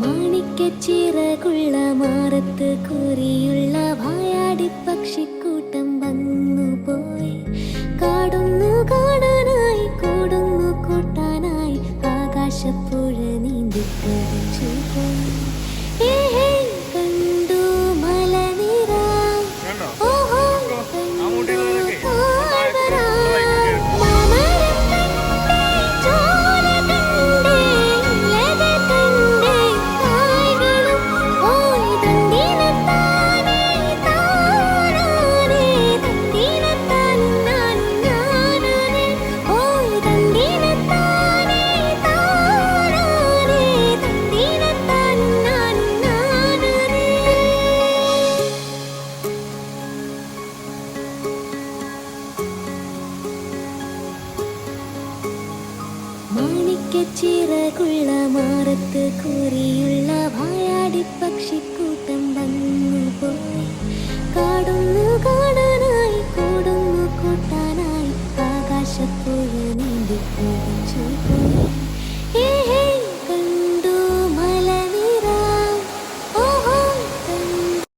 മാണിക്കച്ചിറകുള്ള മാറത്ത് കുറിയുള്ള വായാടി പക്ഷിക്കൂട്ടം വന്നു പോയി. കാടുന്നു കാണാനായി കൂടുന്നു കൂട്ടാനായി ആകാശപ്പുഴ നീന്തിക്കഴിച്ചു പോയി. ഉറക്കെ ചിറകുള്ള മാറത്ത് കുറിയുള്ള വായാടി പക്ഷിക്കൂട്ടം വന്നു പോയി. കാടുന്നു കാണാനായി കൂടുന്നു കൂട്ടാനായി ആകാശപ്പുഴ നീന്തി കുടിച്ചു